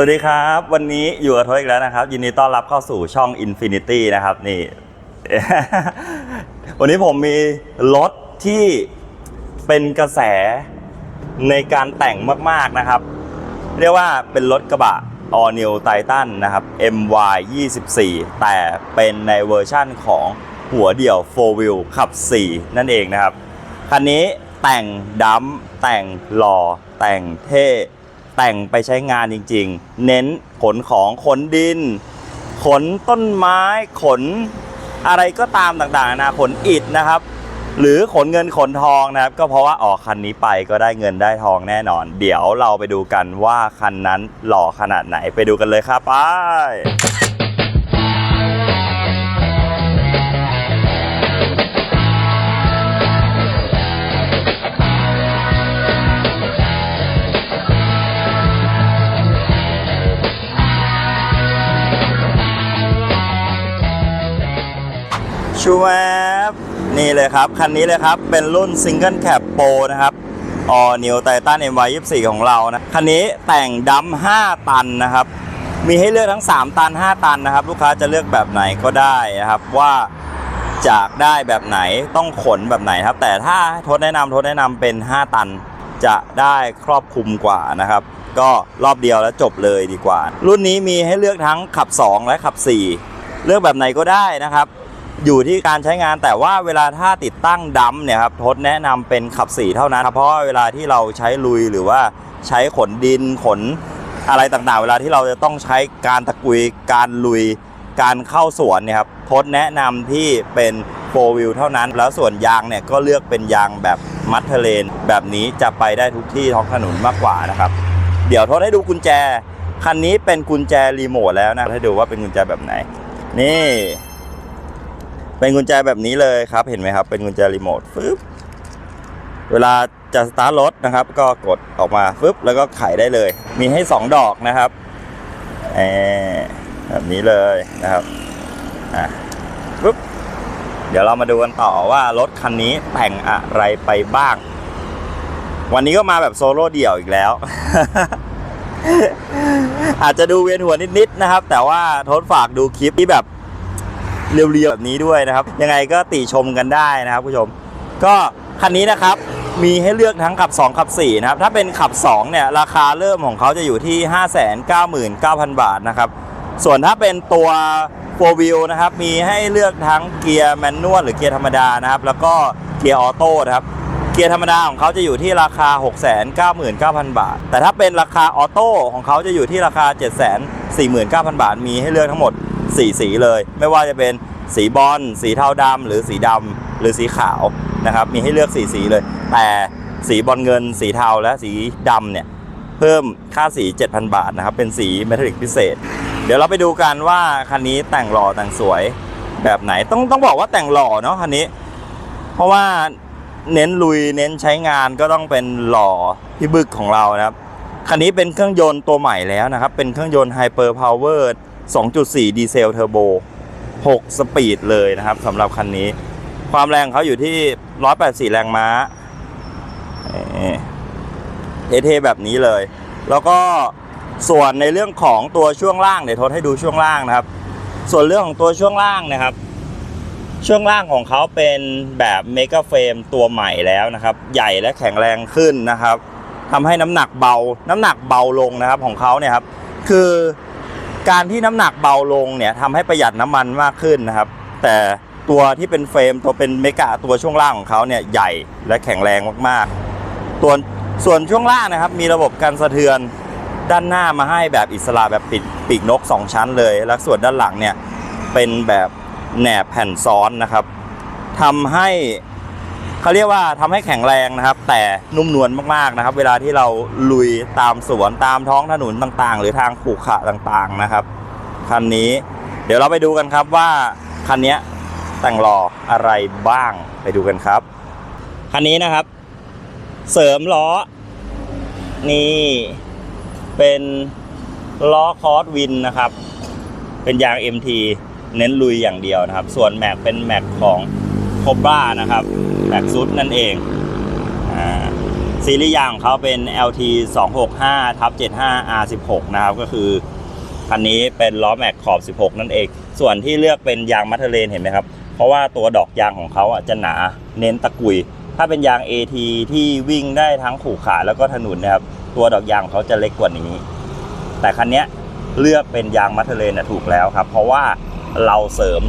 สวัสดีครับ วันนี้อยู่กับทศอีกแล้วนะครับ ยินดีต้อนรับเข้าสู่ช่อง Infinity นะครับนี่ วันนี้ผมมีรถที่เป็นกระแสในการแต่งมากๆนะครับ เรียกว่าเป็นรถกระบะ All New Titan นะครับ MY 24แต่เป็นในเวอร์ชั่นของหัวเดี่ยว 4 Wheel ขับ 4 นั่นเองนะครับ คันนี้แต่งดัมแต่งหล่อแต่งเท่ แต่งไปใช้งานจริง ๆ เน้นขนของขนดิน ขนต้นไม้ขนอะไรก็ตามต่างๆนะขนอิฐนะครับ หรือขนเงินขนทองนะครับ ก็เพราะว่าออกคันนี้ไปก็ได้เงินได้ทองแน่นอน เดี๋ยวเราไปดูกันว่าคันนั้นหล่อขนาดไหนไปดูกันเลยครับไป ชูแวบนี่เลยครับ คันนี้เลยครับ เป็นรุ่น Single Cab Pro นะครับ All New Titan MY 24ของเรานะ คันนี้แต่งดัม5ตันนะครับ มีให้เลือกทั้ง 3 ตัน 5 ตันนะครับ ลูกค้าจะเลือกแบบไหนก็ได้นะครับ ว่าจากได้แบบไหนต้องขนแบบไหนครับ แต่ถ้าทดแนะนำทดแนะนำเป็น 5 ตันจะได้ครอบคลุมกว่านะครับ ก็รอบเดียวแล้วจบเลยดีกว่า รุ่นนี้มีให้เลือกทั้งขับ 2 และขับ 4 เลือกแบบไหนก็ได้นะครับ อยู่ที่การใช้งานแต่ว่าเวลาถ้าติดตั้งดัมเนี่ยครับทดแนะนำเป็นขับ4เท่านั้น เพราะเวลาที่เราใช้ลุยหรือว่าใช้ขนดินขนอะไรต่างๆ เวลาที่เราจะต้องใช้การตะกุยการลุยการเข้าสวนเนี่ยครับทดแนะนำที่เป็นโฟวิลเท่านั้น แล้วส่วนยางเนี่ยก็เลือกเป็นยางแบบมัดเทเลน แบบนี้จะไปได้ทุกที่ท้องถนนมากกว่านะครับ เดี๋ยวทดให้ดูกุญแจ คันนี้เป็นกุญแจรีโมทแล้วนะให้ดูว่าเป็นกุญแจแบบไหน นี่ เป็นกุญแจแบบนี้เลยครับ เห็นไหมครับ เป็นกุญแจรีโมทฟึบเวลาจะสตาร์ทรถนะครับ ก็กดออกมาฟึบแล้วก็ไขได้เลย มีให้ 2 ดอกนะครับแหมแบบนี้เลยนะครับอะฟึบเดี๋ยวเรามาดูกันต่อว่ารถคันนี้แต่งอะไรไปบ้าง วันนี้ก็มาแบบโซโล่เดี่ยวอีกแล้ว อาจจะดูเวียนหัวนิดๆนะครับ แต่ว่าทดฝากดูคลิปที่แบบ เรียวๆแบบนี้ด้วยนะครับ ยังไงก็ติชมกันได้นะครับผู้ชม ก็คันนี้นะครับมีให้เลือกทั้งขับ 2 ขับ 4 นะครับ ถ้าเป็นขับ 2 เนี่ย ราคาเริ่มของเขาจะอยู่ที่ 599,000 บาทนะครับ ส่วนถ้าเป็นตัว4 wheel นะครับ มีให้เลือกทั้งเกียร์แมนนวลหรือเกียร์ธรรมดานะครับ แล้วก็เกียร์ออโต้นะครับ เกียร์ธรรมดาของเขาจะอยู่ที่ราคา 699,000 บาท แต่ถ้าเป็นราคาออโต้ของเขาจะอยู่ที่ราคา 749,000 บาท มีให้เลือกทั้งหมด 4 สีเลย ไม่ว่าจะเป็นสีบอลสีเทาดำหรือสีดำหรือสีขาวนะครับ มีให้เลือก 4 สีเลย แต่สีบอลเงิน สีเทาและสีดำเนี่ยเพิ่มค่าสี 7,000 บาทนะครับ เป็นสีเมทัลลิกพิเศษ เดี๋ยวเราไปดูกันว่าคันนี้แต่งหล่อแต่งสวยแบบไหนต้องต้องบอกว่าแต่งหล่อเนาะคันนี้ เพราะว่าเน้นลุยเน้นใช้งานก็ต้องเป็นหล่อที่บึกของเรานะครับคันนี้เป็นเครื่องยนต์ตัวใหม่แล้วนะครับ เป็นเครื่องยนต์ Hyper Power 2.4 ดีเซลเทอร์โบ 6 สปีดเลยนะครับสำหรับคันนี้ ความแรงเขาอยู่ที่ 184 แรงม้าเอเทแบบนี้เลย แล้วก็ส่วนในเรื่องของตัวช่วงล่างเดี๋ยวทดให้ดูช่วงล่างนะครับ ส่วนเรื่องของตัวช่วงล่างนะครับ ช่วงล่างของเขาเป็นแบบเมกะเฟรมตัวใหม่แล้วนะครับ ใหญ่และแข็งแรงขึ้นนะครับทำให้น้ำหนักเบา น้ำหนักเบาลงนะครับของเขาเนี่ยครับ คือ การที่น้ำหนักเบาลงเนี่ยทำให้ประหยัดน้ำมันมากขึ้นนะครับ แต่ตัวที่เป็นเฟรมตัวเป็นเมกะตัวช่วงล่างของเขาเนี่ยใหญ่และแข็งแรงมากๆตัวส่วนช่วงล่างนะครับ มีระบบการสะเทือนด้านหน้ามาให้แบบอิสระแบบปิดปีกนก 2 ชั้นเลย แล้วส่วนด้านหลังเนี่ยเป็นแบบแหนบแผ่นซ้อนนะครับทำให้ เขาเรียกว่าทำให้แข็งแรงนะครับ แต่นุ่มนวลมากๆนะครับ เวลาที่เราลุยตามสวนตามท้องถนนต่างๆ หรือทางขรุขระต่างๆนะครับคันนี้ เดี๋ยวเราไปดูกันครับว่าคันนี้แต่งหล่ออะไรบ้างไปดูกันครับคันนี้นะครับ เสริมล้อ นี่ เป็นล้อคอร์สวินนะครับ เป็นยาง MT เน้นลุยอย่างเดียวนะครับ ส่วนแม็กเป็นแม็กของโคบ้านะครับ แม็กซุดนั่นเองอ่าซีรีส์ยางของเขาเป็น LT 265ทับ75 R16 นะครับ ก็คือ คันนี้เป็นล้อแม็กขอบ 16 นั่นเอง ส่วนที่เลือกเป็นยางมัทเทอร์เลนเห็นไหมครับ เพราะว่าตัวดอกยางของเขาอะจะหนาเน้นตะกุย ถ้าเป็นยาง AT ที่วิ่งได้ทั้งขู่ขาแล้วก็ถนนนะครับ ตัวดอกยางเขาจะเล็กกว่านี้ แต่คันนี้เลือกเป็นยางมัทเทอร์เลนถูกแล้วครับ เพราะว่าเราเสริม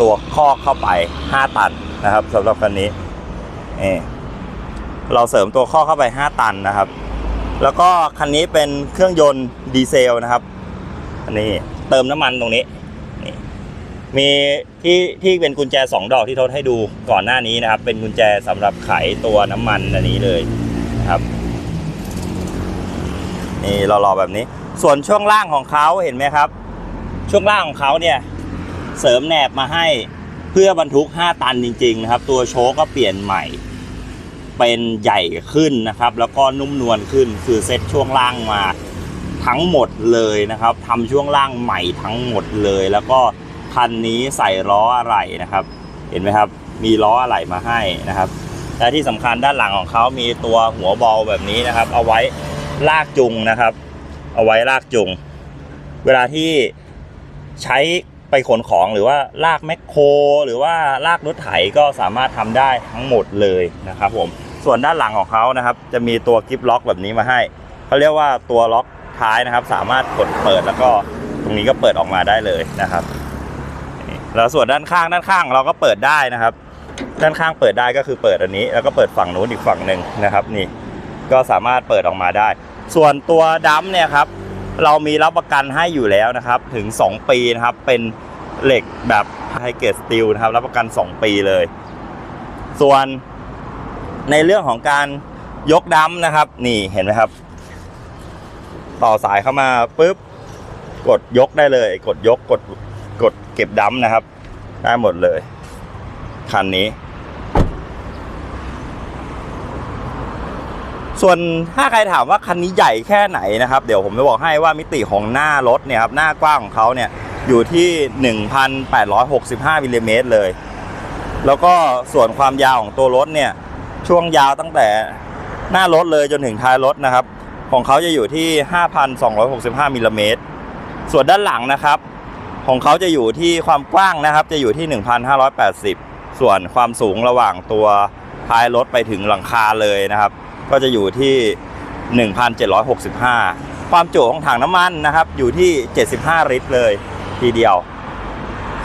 ตัวข้อเข้าไป 5 ตันนะครับสำหรับคันนี้ เอเราเสริมตัวข้อเข้าไป 5 ตันนะครับ แล้วก็คันนี้เป็นเครื่องยนต์ดีเซลนะครับอันนี้เติมน้ำมันตรงนี้นี่มีที่ที่เป็นกุญแจ 2 ดอกที่ทดให้ดูก่อนหน้านี้นะครับ เป็นกุญแจสำหรับไขตัวน้ำมันอันนี้เลยนะครับนี่หล่อๆแบบนี้ ส่วนช่วงล่างของเขาเห็นไหมครับ ช่วงล่างของเขาเนี่ยเสริมแหนบมาให้เพื่อบรรทุก 5 ตันจริง ๆ นะครับ ตัวโช๊คก็เปลี่ยนใหม่ เป็นใหญ่ขึ้นนะครับ แล้วก็นุ่มนวลขึ้นคือเซ็ตช่วงล่างมาทั้งหมดเลยนะครับทำช่วงล่างใหม่ทั้งหมดเลย แล้วก็คันนี้ใส่ล้ออะไรนะครับ เห็นไหมครับ มีล้ออะไรมาให้นะครับและที่สำคัญด้านหลังของเขามีตัวหัวบอลแบบนี้นะครับ เอาไว้ลากจุงนะครับ เอาไว้ลากจุง เวลาที่ใช้ไปขนของหรือว่าลากแมคโคร หรือว่าลากรถไถก็สามารถทำได้ทั้งหมดเลยนะครับผม ส่วนด้านหลังของเขานะครับ จะมีตัวกิฟล็อกแบบนี้มาให้เขาเรียกว่าตัวล็อกท้ายนะครับ สามารถกดเปิดแล้วก็ตรงนี้ก็เปิดออกมาได้เลยนะครับแล้วส่วนด้านข้างด้านข้างเราก็เปิดได้นะครับ ด้านข้างเปิดได้ก็คือเปิดอันนี้ แล้วก็เปิดฝั่งนู้นอีกฝั่งหนึ่งนะครับ นี่ก็สามารถเปิดออกมาได้ ส่วนตัวดัมเนี่ยครับเรามีรับประกันให้อยู่แล้วนะครับถึง 2 ปีนะครับเป็นเหล็กแบบไฮเกรดสตีลนะครับรับประกัน 2 ปีเลย ส่วน ในเรื่องของการยกดัมนะครับ นี่เห็นไหมครับ ต่อสายเข้ามาปุ๊บ กดยกได้เลย กดยกกดกดเก็บดัมนะครับ ได้หมดเลย คันนี้ ส่วนถ้าใครถามว่าคันนี้ใหญ่แค่ไหนนะครับ เดี๋ยวผมจะบอกให้ว่ามิติของหน้ารถเนี่ยครับหน้ากว้างของเขาเนี่ยอยู่ที่ 1,865มิลลิเมตรเลย แล้วก็ส่วนความยาวของตัวรถเนี่ย ช่วงยาวตั้งแต่หน้ารถเลยจนถึงท้ายรถนะครับ ของเขาจะอยู่ที่ 5,265มิลลิเมตรส่วนด้านหลังนะครับ ของเขาจะอยู่ที่ความกว้างนะครับ จะอยู่ที่ 1,580 ส่วนความสูงระหว่างตัวท้ายรถไปถึงหลังคาเลยนะครับ ก็จะอยู่ที่ 1,765 ความจุของถังน้ำมันนะครับ อยู่ที่ 75 ลิตรเลยทีเดียว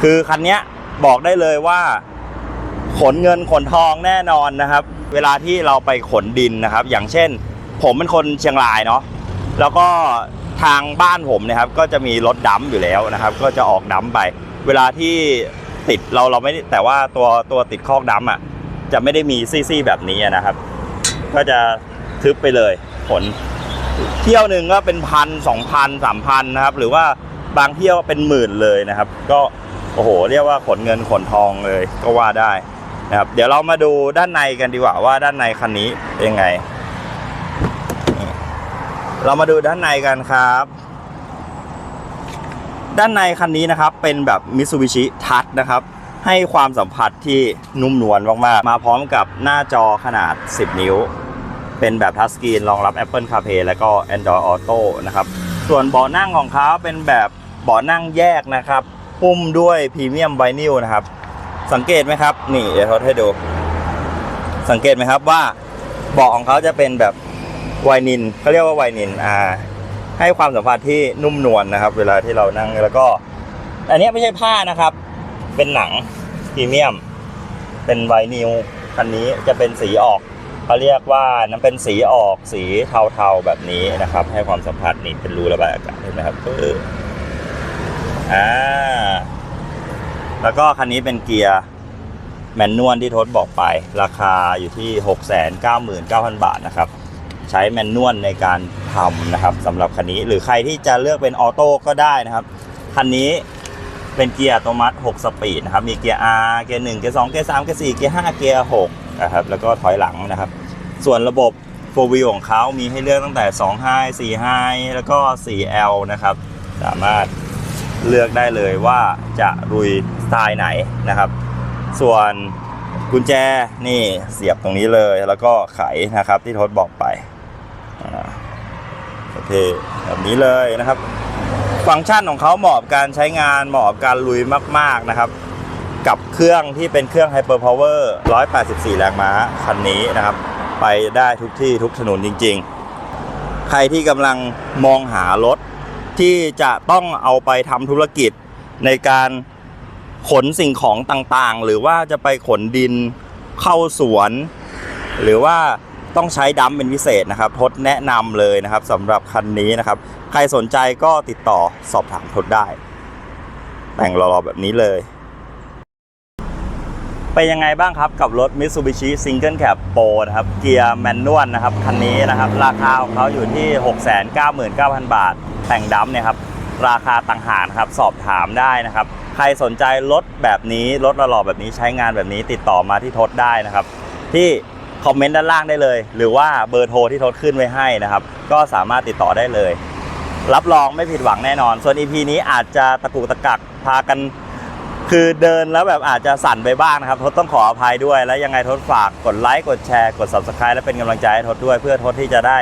คือคันนี้บอกได้เลยว่า ขนเงินขนทองแน่นอนนะครับ เวลาที่เราไปขนดินนะครับ อย่างเช่น ผมเป็นคนเชียงรายเนาะแล้วก็ทางบ้านผมนะครับ ก็จะมีรถดัมอยู่แล้วนะครับ ก็จะออกดัมไป เวลาที่ติดเราเราไม่แต่ว่าตัวตัวติดคอกดัมอะจะไม่ได้มีซี่ๆแบบนี้นะครับ ก็จะทึบไปเลยผล เที่ยวหนึ่งก็เป็นพันสองพันสามพันนะครับ หรือว่าบางเที่ยวเป็นหมื่นเลยนะครับ ก็โอ้โห เรียกว่าขนเงินขนทองเลยก็ว่าได้ นะครับเดี๋ยวเรามาดูด้านในกันดีกว่าว่าด้านในคันนี้เป็นยังไง เรามาดูด้านในกันครับ ด้านในคันนี้นะครับเป็นแบบมิ t ซูบิชิทัชนะครับ ให้ความสัมผัสที่นุ่มนวลมากๆ มาพร้อมกับหน้าจอขนาด 10 นิ้ว เป็นแบบทัชสกรีนรองรับ Apple CarPlay แล้วก็ Android Auto นะครับ ส่วนเบาะนั่งของเขาเป็นแบบเบาะนั่งแยกนะครับหุ้มด้วยพรีเมียมไวนิลนะครับ สังเกตไหมครับ นี่เดี๋ยวเขาให้ดู สังเกตไหมครับว่าเบาะของเขาจะเป็นแบบไวนินเขาเรียกว่าไวนินอ่า ให้ความสัมผัสที่นุ่มนวลนะครับ เวลาที่เรานั่งแล้วก็ อันนี้ไม่ใช่ผ้านะครับ เป็นหนังพรีเมียม เป็นไวนิลคันนี้จะเป็นสีออกเขาเรียกว่านั้นเป็นสีออกสีเทาๆแบบนี้นะครับ ให้ความสัมผัสนี่เป็นรูระบายอากาศเห็นไหมครับเอออ่า แล้วก็คันนี้เป็นเกียร์แมนนวลที่ทศบอกไป ราคาอยู่ที่ 699,000 บาทนะครับ ใช้แมนนวลในการทำนะครับสำหรับคันนี้หรือใครที่จะเลือกเป็นออโต้ก็ได้นะครับ คันนี้เป็นเกียร์อัตโนมัติ 6 สปีดนะครับ มีเกียร์ R เกียร์ 1 เกียร์ 2 เกียร์ 3 เกียร์ 4 เกียร์ 5 เกียร์ 6 นะครับ แล้วก็ถอยหลังนะครับ ส่วนระบบ4 wheel ของเขามีให้เลือกตั้งแต่2 high 4 high แล้วก็ 4 L นะครับ สามารถ เลือกได้เลยว่าจะลุยสไตล์ไหนนะครับ ส่วนกุญแจนี่เสียบตรงนี้เลยแล้วก็ไขนะครับที่ทศบอกไปโอเคแบบนี้เลยนะครับ ฟังก์ชันของเขาเหมาะกับการใช้งานเหมาะกับการลุยมาก ๆนะครับ กับเครื่องที่เป็นเครื่อง Hyper Power 184 แรงม้าคันนี้นะครับ ไปได้ทุกที่ทุกถนนจริง ๆ ใครที่กำลังมองหารถ ที่จะต้องเอาไปทำธุรกิจในการขนสิ่งของต่างๆ หรือว่าจะไปขนดินเข้าสวน หรือว่าต้องใช้ดัมเป็นพิเศษนะครับทดแนะนำเลยนะครับสำหรับคันนี้นะครับ ใครสนใจก็ติดต่อสอบถามทดได้ แต่งรอๆแบบนี้เลยเป็นยังไงบ้างครับกับรถ Mitsubishi Single Cab Pro นะครับเกียร์แมนนวลนะครับ คันนี้นะครับ ราคาของเขาอยู่ที่ 699,000 บาท แต่งดัมเนี่ยครับราคาต่างหากนะครับสอบถามได้นะครับ ใครสนใจรถแบบนี้รถหล่อแบบนี้ใช้งานแบบนี้ติดต่อมาที่ทศได้นะครับ ที่คอมเมนต์ด้านล่างได้เลย หรือว่าเบอร์โทรที่ทศขึ้นไว้ให้นะครับ ก็สามารถติดต่อได้เลย รับรองไม่ผิดหวังแน่นอน ส่วน EP นี้อาจจะตะกุกตะกักพากันคือเดินแล้วแบบอาจจะสั่นไปบ้างนะครับ ทศต้องขออภัยด้วย แล้วยังไงทศฝากกดไลค์กดแชร์กด subscribe และเป็นกำลังใจให้ทศด้วย เพื่อทศที่จะได้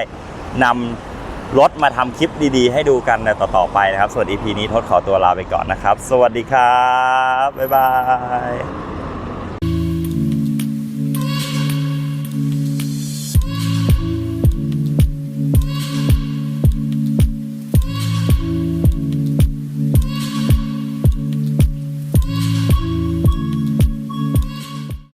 นำ รถมาทำคลิปดีๆ ให้ดูกันในต่อๆไปนะครับ ส่วน EP นี้ทศขอตัวลาไปก่อนนะครับ สวัสดีครับ บ๊ายบาย